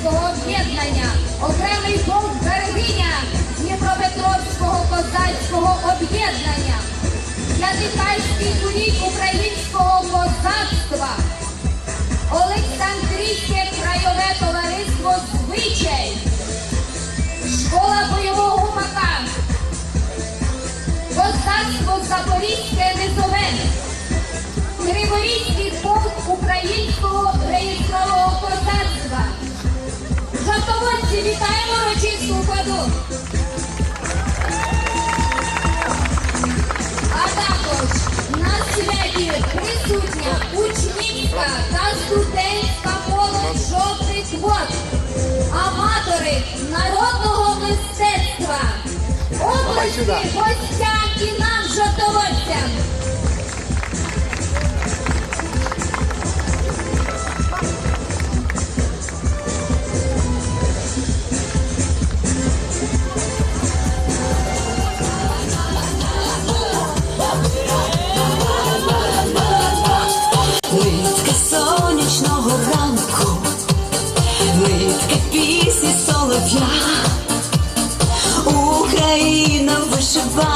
козацького об'єднання, окремий полк Берегиня Дніпропетровського козацького об'єднання, Ядикальський кулік українського козацтва. Олександрійське краєве товариство звичай, школа бойового гумака, козацтво Запорізьке низове, Криворізький полк українського реєстрового козацтва. Жовтоводці, вітаємо урочисту ходу! А також на святі присутня учнівська та студентська молодь жовтих вод, аматори народного мистецтва, області гостям і нам жовтоводцям.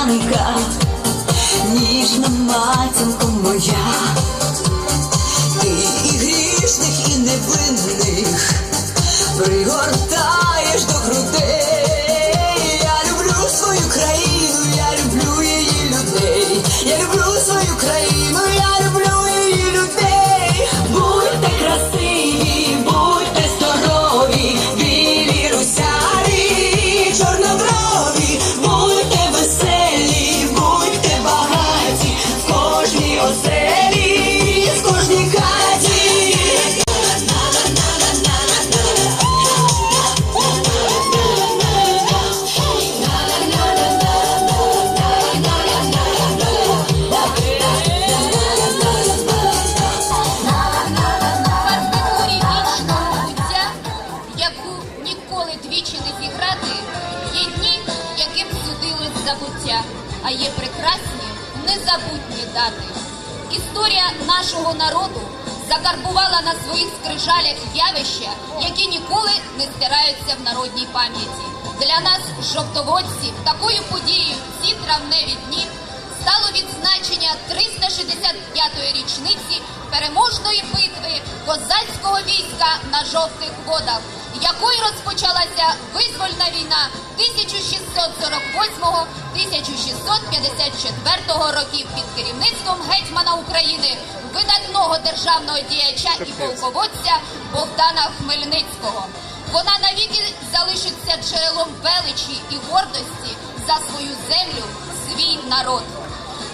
Вишиванка, ніжна матінко моя, ти і грішних, і невинних пригортаєш до грудей. Я люблю свою країну, я люблю її людей. Я люблю свою країну, жовтоводців, такою подією ці травневі дні стало відзначення 365-ї річниці переможної битви козацького війська на жовтих водах, якою розпочалася визвольна війна 1648-1654 років під керівництвом гетьмана України, видатного державного діяча і полководця Богдана Хмельницького. Вона навіки залишиться джерелом величі і гордості за свою землю, свій народ.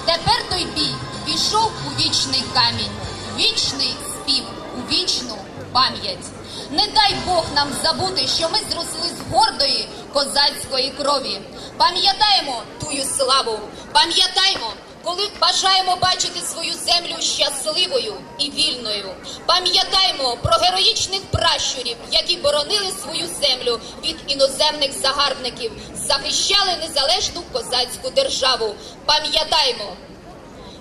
Тепер той бій пішов у вічний камінь, вічний спів у вічну пам'ять. Не дай Бог нам забути, що ми зросли з гордої козацької крові. Пам'ятаємо тую славу, пам'ятаємо, коли бажаємо бачити свою землю щасливою і вільною. Пам'ятаємо про героїчних пращурів, які боронили свою землю від іноземних загарбників, захищали незалежну козацьку державу. Пам'ятаємо,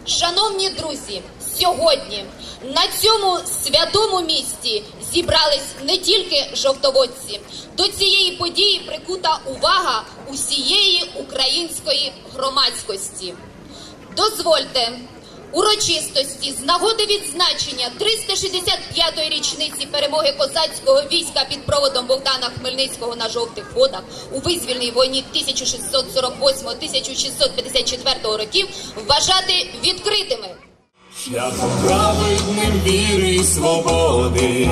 Шановні друзі, сьогодні на цьому святому місці зібрались не тільки жовтоводці. До цієї події прикута увага усієї української громадськості. Дозвольте урочистості з нагоди відзначення 365-ї річниці перемоги козацького війська під проводом Богдана Хмельницького на жовтих водах у визвільній війні 1648-1654 років вважати відкритими. Шляхом праведним віри й свободи,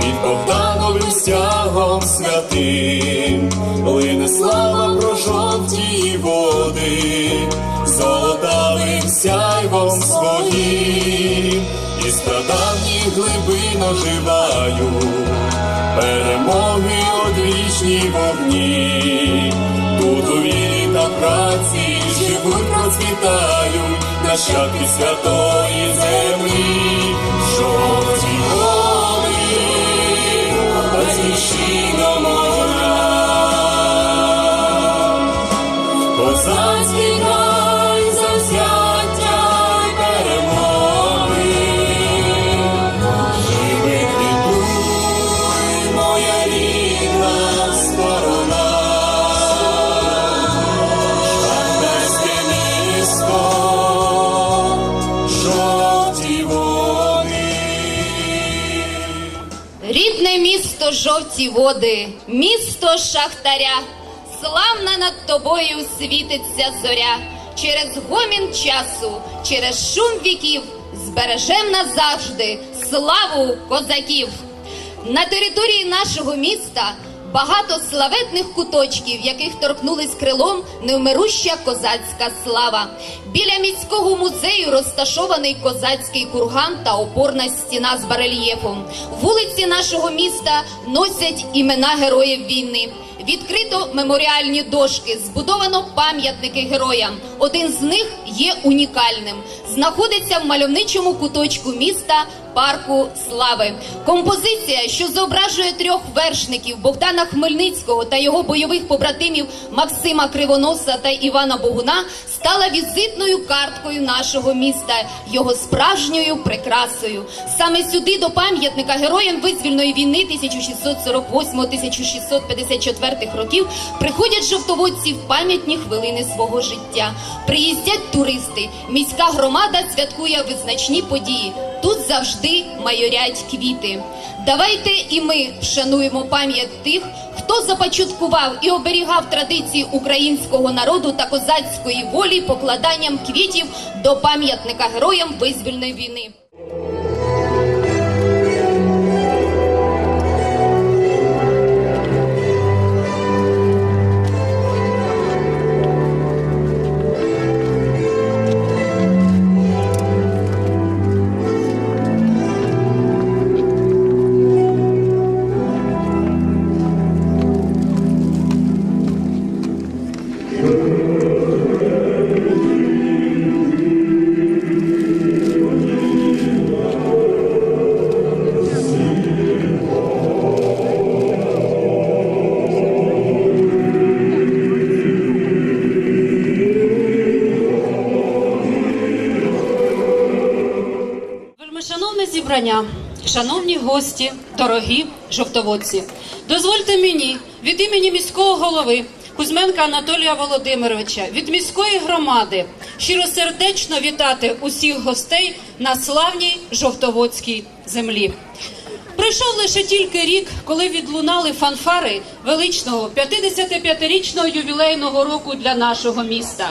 під Богдановим стягом святим, лине слава про жовті води, золотавим сяйвом своїм, і страдавні глибин оживають, перемоги одвічні вогні, тут у вірі праці живуть, процвітають нащадки святої землі, жовті води, батьківщина жовті води, місто Шахтаря, славна над тобою світиться зоря. Через гомін часу, через шум віків збережем назавжди славу козаків. На території нашого міста багато славетних куточків, яких торкнулись крилом невмируща козацька слава. Біля міського музею розташований козацький курган та опорна стіна з барельєфом. Вулиці нашого міста носять імена героїв війни. Відкрито меморіальні дошки, збудовано пам'ятники героям. Один з них є унікальним. Знаходиться в мальовничому куточку міста парку слави. Композиція, що зображує трьох вершників Богдана Хмельницького та його бойових побратимів Максима Кривоноса та Івана Богуна, стала візитною карткою нашого міста, його справжньою прикрасою. Саме сюди до пам'ятника героям визвільної війни 1648-1654 років приходять жовтоводці в пам'ятні хвилини свого життя. Приїздять туристи. Міська громада святкує визначні події. Тут завжди майорять квіти. Давайте і ми вшануємо пам'ять тих, хто започаткував і оберігав традиції українського народу та козацької волі покладанням квітів до пам'ятника героям визвільної війни. Зібрання, шановні гості, дорогі жовтоводці, дозвольте мені від імені міського голови Кузьменка Анатолія Володимировича, від міської громади щиросердечно вітати усіх гостей на славній жовтоводській землі. Пройшов лише тільки рік, коли відлунали фанфари величного 55-річного ювілейного року для нашого міста.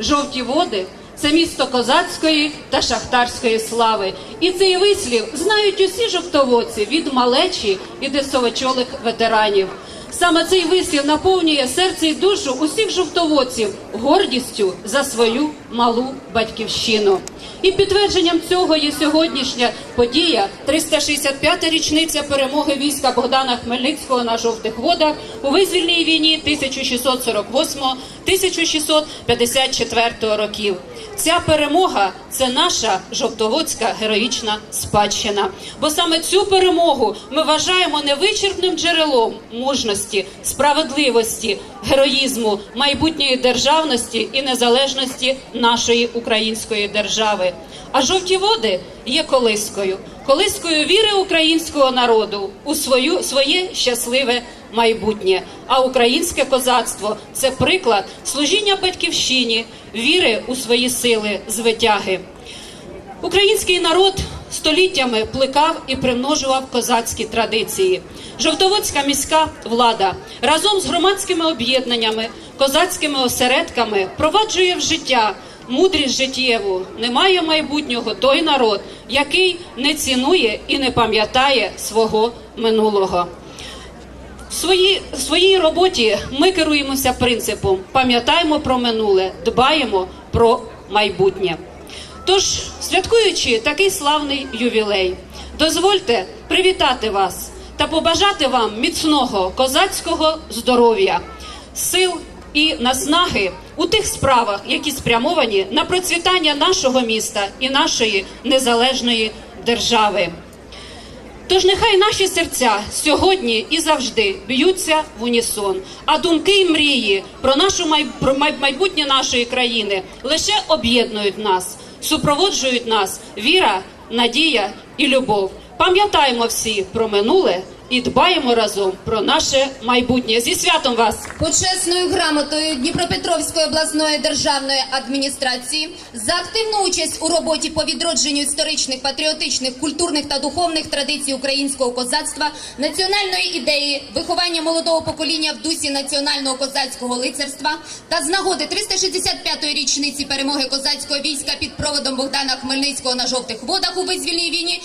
Жовті води це місто козацької та шахтарської слави. І цей вислів знають усі жовтоводці від малечі і десовочолих ветеранів. Саме цей вислів наповнює серце і душу усіх жовтоводців гордістю за свою малу батьківщину. І підтвердженням цього є сьогоднішня подія 365-та річниця перемоги війська Богдана Хмельницького на жовтих водах у визвільній війні 1648-1654 років. Ця перемога це наша жовтоводська героїчна спадщина. Бо саме цю перемогу ми вважаємо невичерпним джерелом мужності, справедливості, героїзму, майбутньої державності і незалежності нашої української держави. А жовті води є колискою, колискою віри українського народу у свою своє щасливе майбутнє. А українське козацтво це приклад служіння батьківщині, віри у свої сили звитяги. Український народ століттями плекав і примножував козацькі традиції. Жовтоводська міська влада разом з громадськими об'єднаннями, козацькими осередками впроваджує в життя мудрість життєву. Немає майбутнього той народ, який не цінує і не пам'ятає свого минулого. В своїй роботі ми керуємося принципом: пам'ятаємо про минуле, дбаємо про майбутнє. Тож, святкуючи такий славний ювілей, дозвольте привітати вас та побажати вам міцного козацького здоров'я, сил і наснаги у тих справах, які спрямовані на процвітання нашого міста і нашої незалежної держави. Тож нехай наші серця сьогодні і завжди б'ються в унісон, а думки і мрії про нашу май... про майбутнє нашої країни лише об'єднують нас, супроводжують нас віра, надія і любов. Пам'ятаємо всі про минуле і дбаємо разом про наше майбутнє. Зі святом вас! Почесною грамотою Дніпропетровської обласної державної адміністрації за активну участь у роботі по відродженню історичних, патріотичних, культурних та духовних традицій українського козацтва, національної ідеї, виховання молодого покоління в дусі національного козацького лицарства та з нагоди 365-ї річниці перемоги козацького війська під проводом Богдана Хмельницького на жовтих водах у визвільній війні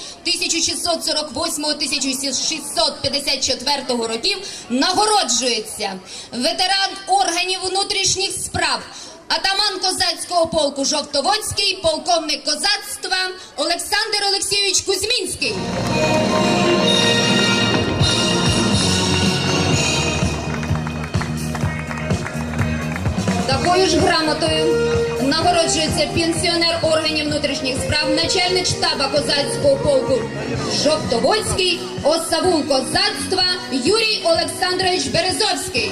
1648-1654 років нагороджується ветеран органів внутрішніх справ. Атаман козацького полку Жовтоводський, полковник козацтва Олександр Олексійович Кузьмінський. Такою ж грамотою нагороджується пенсіонер органів внутрішніх справ, начальник штаба козацького полку Жовтоводський, осавул козацтва Юрій Олександрович Березовський.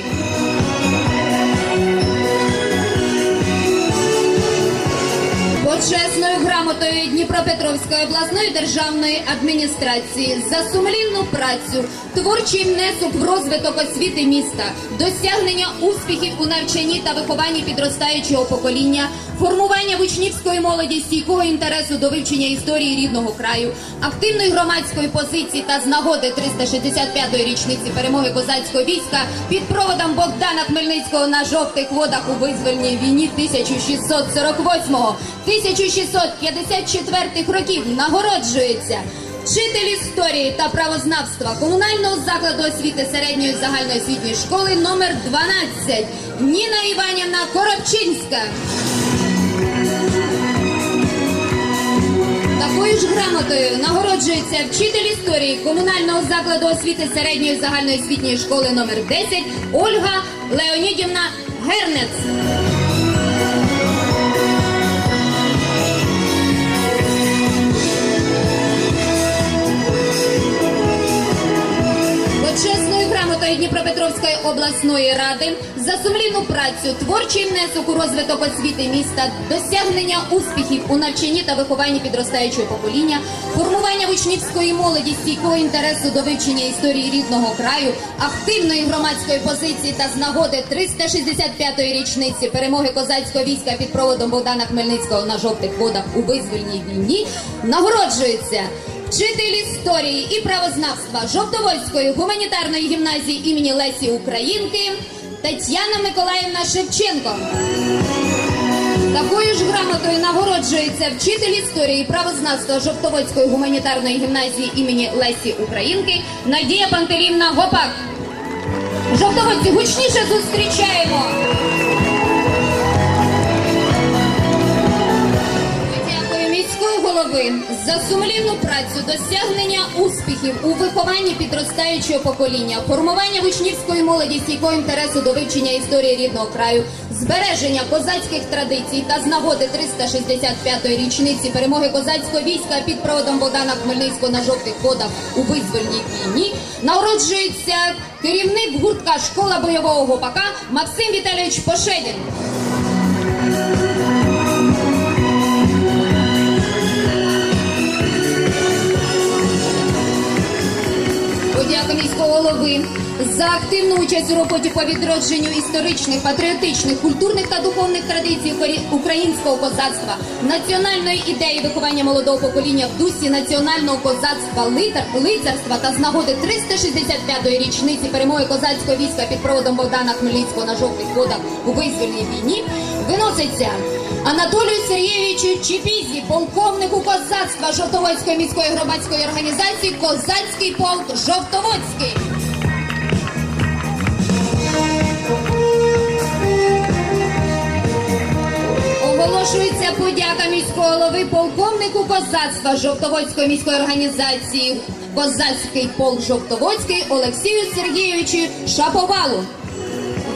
Почесною грамотою Дніпропетровської обласної державної адміністрації за сумлінну працю, творчий внесок в розвиток освіти міста, досягнення успіхів у навчанні та вихованні підростаючого покоління, формування в учнівської молоді стійкого інтересу до вивчення історії рідного краю, активної громадської позиції та з нагоди 365-ї річниці перемоги козацького війська під проводом Богдана Хмельницького на жовтих водах у визвольній війні 1648-1654 років нагороджується. Вчитель історії та правознавства комунального закладу освіти середньої загальноосвітньої школи номер 12 Ніна Іванівна Коробчинська. Такою ж грамотою нагороджується вчитель історії комунального закладу освіти середньої загальноосвітньої школи номер 10 Ольга Леонідівна Гернець. Почесною Дніпропетровської обласної ради за сумлінну працю, творчий внесок у розвиток освіти міста, досягнення успіхів у навчанні та вихованні підростаючого покоління, формування учнівської молоді стійкого інтересу до вивчення історії рідного краю, активної громадської позиції та з нагоди 365-ї річниці перемоги козацького війська під проводом Богдана Хмельницького на жовтих водах у визвольній війні нагороджується. Вчитель історії і правознавства Жовтовольської гуманітарної гімназії імені Лесі Українки Тетяна Миколаївна Шевченко. Такою ж грамотою нагороджується вчитель історії і правознавства Жовтоводської гуманітарної гімназії імені Лесі Українки Надія Пантелівна Гопак. Жовтоводці гучніше зустрічаємо. Голови за сумлінну працю, досягнення успіхів у вихованні підростаючого покоління, формування учнівської молоді стійкого інтересу до вивчення історії рідного краю, збереження козацьких традицій та з нагоди 365-ї річниці перемоги козацького війська під проводом Богдана Хмельницького на жовтих водах у визвольній війні народжується керівник гуртка школа бойового гопака Максим Віталійович Пошедін. Голови. За активну участь у роботі по відродженню історичних, патріотичних, культурних та духовних традицій українського козацтва, національної ідеї виховання молодого покоління в дусі національного козацтва, лицарства та з нагоди 365-ї річниці перемоги козацького війська під проводом Богдана Хмельницького на жовтих водах у визвольній війні виноситься Анатолію Сергійовичу Чіпізі, полковнику козацтва Жовтоводської міської громадської організації Козацький полк Жовтоводський. Оголошується подяка міського голови полковнику козацтва Жовтоводської міської організації Козацький полк Жовтоводський Олексію Сергійовичу Шаповалу.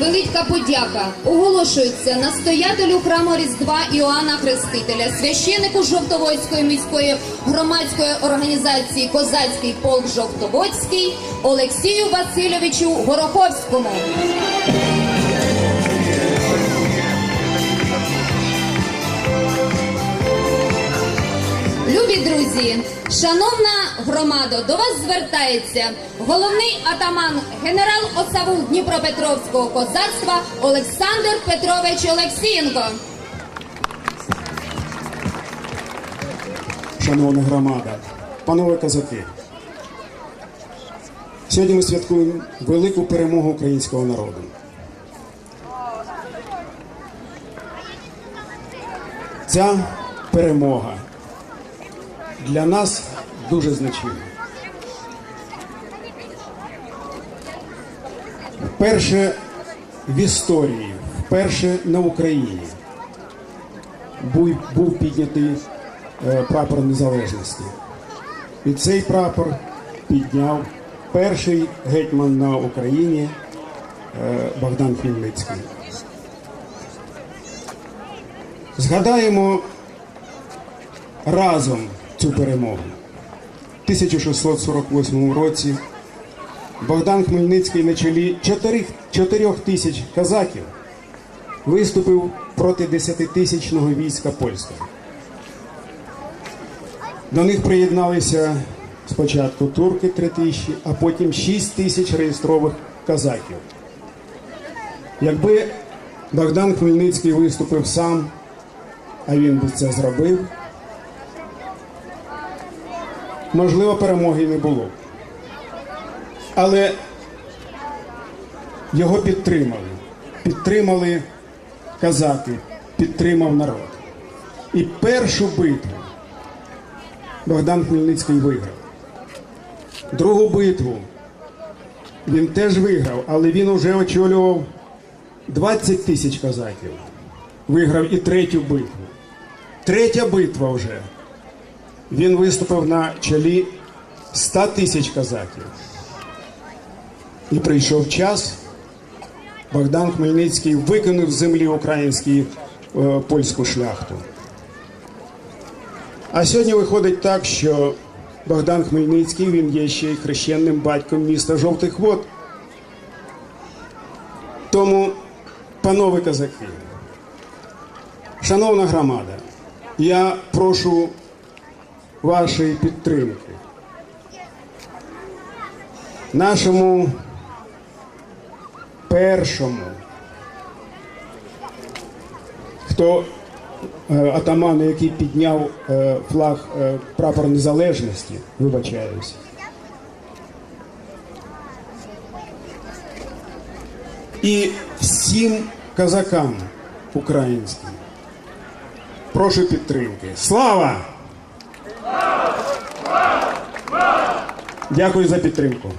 Велика подяка оголошується настоятелю храму Різдва Іоанна Хрестителя, священику Жовтоводської міської громадської організації Козацький полк Жовтоводський Олексію Васильовичу Гороховському. Любі друзі, шановна громадо, до вас звертається головний атаман генерал ОСАВУ Дніпропетровського козацтва Олександр Петрович Олексієнко. Шановна громада, панове козаки, сьогодні ми святкуємо велику перемогу українського народу. Ця перемога для нас дуже значима. Вперше в історії, вперше на Україні був, був піднятий е, прапор незалежності. І цей прапор підняв перший гетьман на Україні е, Богдан Хмельницький. Згадаємо разом цю перемогу. В 1648 році Богдан Хмельницький на чолі 4, 4 тисяч казаків виступив проти 10-тисячного війська польського. До них приєдналися спочатку турки 3 тисячі, а потім 6 тисяч реєстрових казаків. Якби Богдан Хмельницький виступив сам, а він би це зробив, можливо, перемоги не було. Але його підтримали. Підтримали казаки, підтримав народ. І першу битву Богдан Хмельницький виграв. Другу битву він теж виграв, але він уже очолював 20 тисяч казаків. Виграв і третю битву. Третя битва вже. Він виступив на чолі 100 тисяч казаків. І прийшов час. Богдан Хмельницький викинув з землі українську е, польську шляхту. А сьогодні виходить так, що Богдан Хмельницький він є ще й хрещенним батьком міста Жовтих Вод. Тому, панове козаки, шановна громада, я прошу вашої підтримки. Нашому першому, хто е, атаман, який підняв е, флаг е, прапор незалежності, вибачаюсь. І всім казакам українським. Прошу підтримки. Слава! Дякую за підтримку.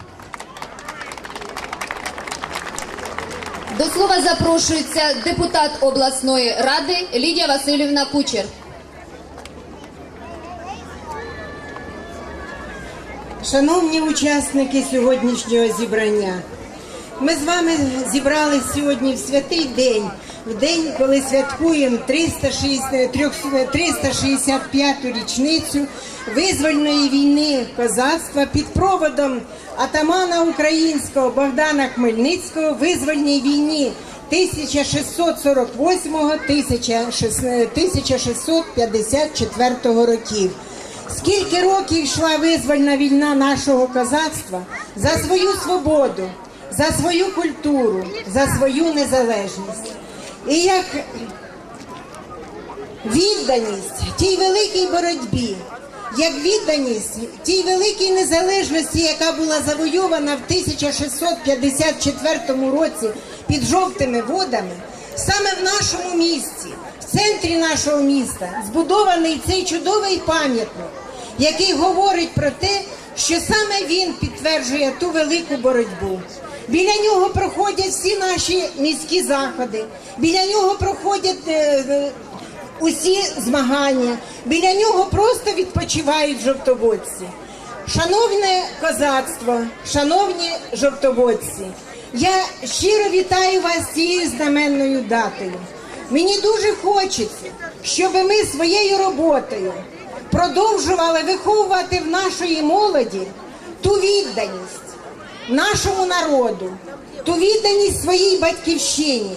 До слова запрошується депутат обласної ради Лідія Васильівна Кучер. Шановні учасники сьогоднішнього зібрання, ми з вами зібрались сьогодні в святий день, в день, коли святкуємо 360 365-ту річницю визвольної війни козацтва під проводом атамана українського Богдана Хмельницького визвольній війні 1648-1654 років. Скільки років йшла визвольна війна нашого козацтва за свою свободу, за свою культуру, за свою незалежність. І як відданість тій великій боротьбі, як відданість тій великій незалежності, яка була завойована в 1654 році під жовтими водами, саме в нашому місті, в центрі нашого міста, збудований цей чудовий пам'ятник, який говорить про те, що саме він підтверджує ту велику боротьбу. Біля нього проходять всі наші міські заходи, біля нього проходять е, е, усі змагання, біля нього просто відпочивають жовтоводці. Шановне козацтво, шановні жовтоводці, я щиро вітаю вас цією знаменною датою. Мені дуже хочеться, щоб ми своєю роботою продовжували виховувати в нашої молоді ту відданість нашому народу, ту відданість своїй батьківщині,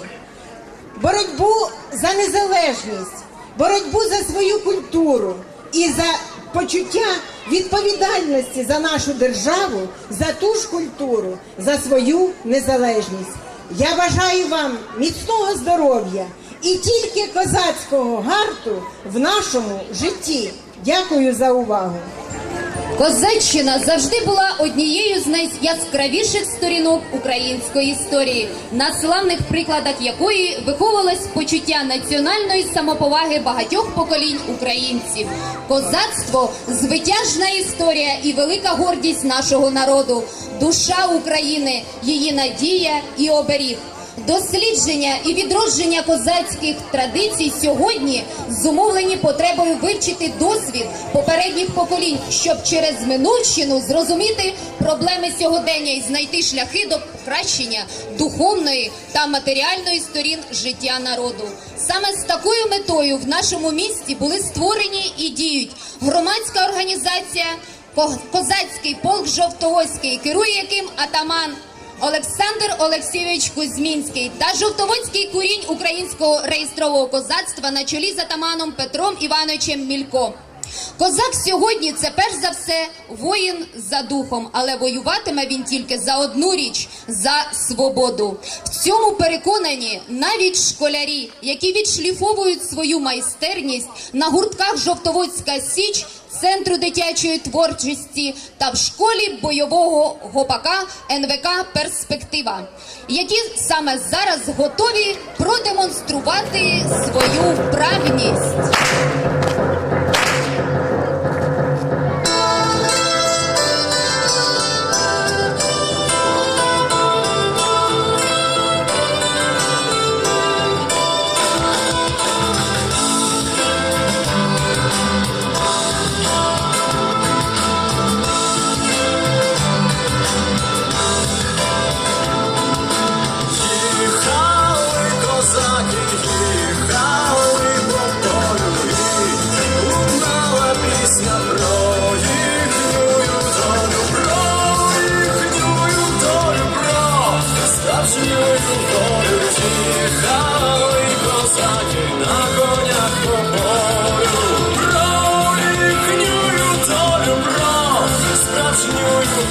боротьбу за незалежність, боротьбу за свою культуру, і за почуття відповідальності за нашу державу, за ту ж культуру, за свою незалежність. Я бажаю вам міцного здоров'я і тільки козацького гарту в нашому житті. Дякую за увагу. Козаччина завжди була однією з найяскравіших сторінок української історії, на славних прикладах якої виховувалось почуття національної самоповаги багатьох поколінь українців. Козацтво звитяжна історія і велика гордість нашого народу, душа України, її надія і оберіг. Дослідження і відродження козацьких традицій сьогодні зумовлені потребою вивчити досвід попередніх поколінь, щоб через минувщину зрозуміти проблеми сьогодення і знайти шляхи до покращення духовної та матеріальної сторін життя народу. Саме з такою метою в нашому місті були створені і діють громадська організація Козацький полк Жовтоводський, керує яким атаман. Олександр Олексійович Кузьмінський та жовтоводський курінь українського реєстрового козацтва на чолі з атаманом Петром Івановичем Мілько. Козак сьогодні це перш за все воїн за духом, але воюватиме він тільки за одну річ за свободу. В цьому переконані навіть школярі, які відшліфовують свою майстерність на гуртках Жовтоводська Січ. Центру дитячої творчості та в школі бойового гопака НВК Перспектива, які саме зараз готові продемонструвати свою вправність.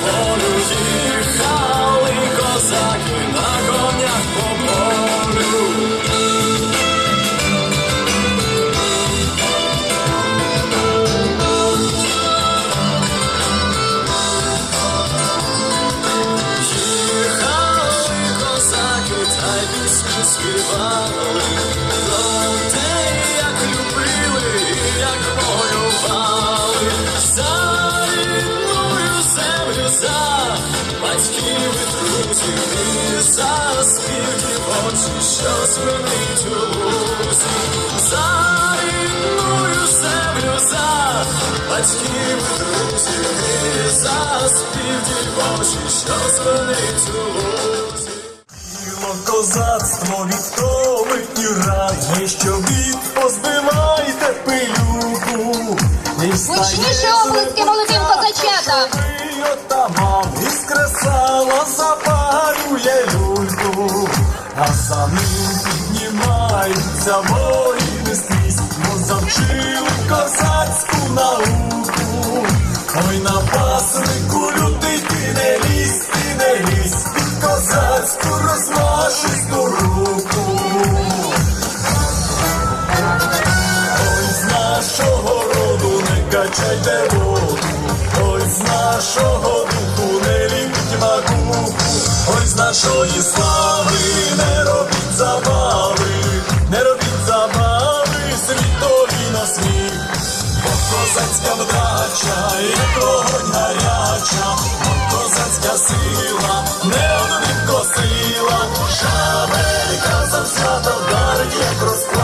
waters in співки очі, що у лузі, за рідною землю, за батьків і друзів, і за співки очі, що звенить у лузі. Біло козацтво відтоли і радні, що від позбивайте пилюку. Гучніше оплески молодим козачатам! Отаман із кресала а за ним піднімаються воїни скрізь, бо завчили козацьку науку. Ой на паснику лютий ти не лізь, ти не лізь, під козацьку розмашисту руку. Ой, з нашого роду не качайте воду, ой, з нашого духу не ліпіть макуху, ой, нашої слави. Не робіть забави, не робіть забави, світові на сміх. Бо козацька вдача, як вогонь гаряча, бо козацька сила, не одним сила, шабелька свята вдарить, як розплата,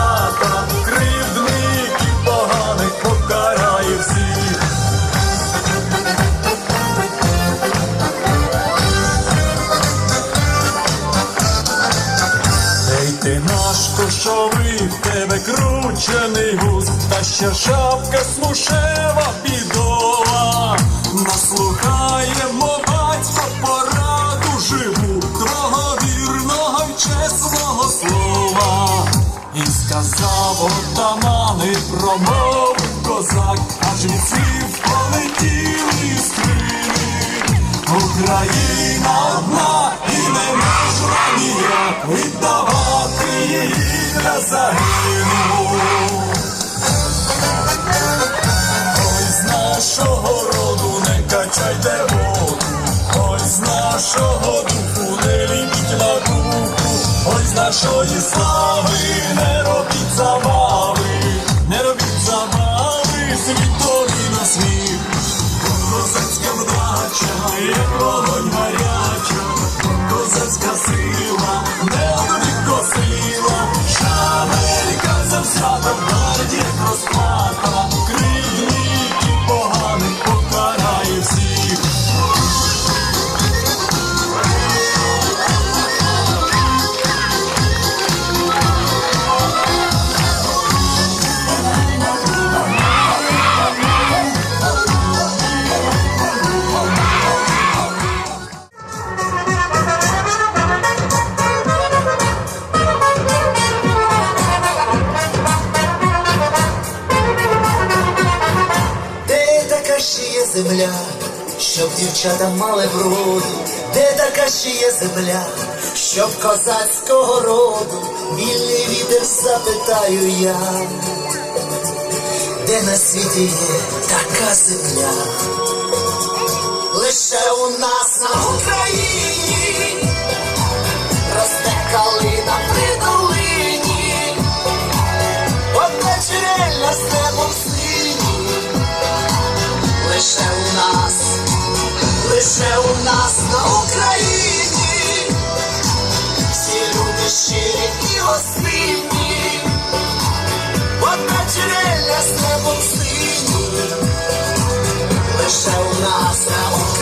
та шапка смушева підова. Наслухаємо батько пораду живу, твого вірного й чесного слова. І сказав отамани промову козак, аж від слів полетіли скрини. Україна одна і не можна ніяк віддавати її для загину. Нашого роду не качайте воду, ой, з нашого духу не ліпіть на духу, ой, з нашої слави не робіть забави, не робіть забави, світові на світ. Козацька вдача, як вогонь гаряча, козацька сила, не одвік сила, шамелька за свято вдарить, як розплата, Де така ще є земля, щоб козацького роду вільний вітер запитаю я, де на світі є така земля? Лише у нас на Україні росте калина при долині, одна джерельна з небом синій. Лише у нас, лише сині, лише у нас на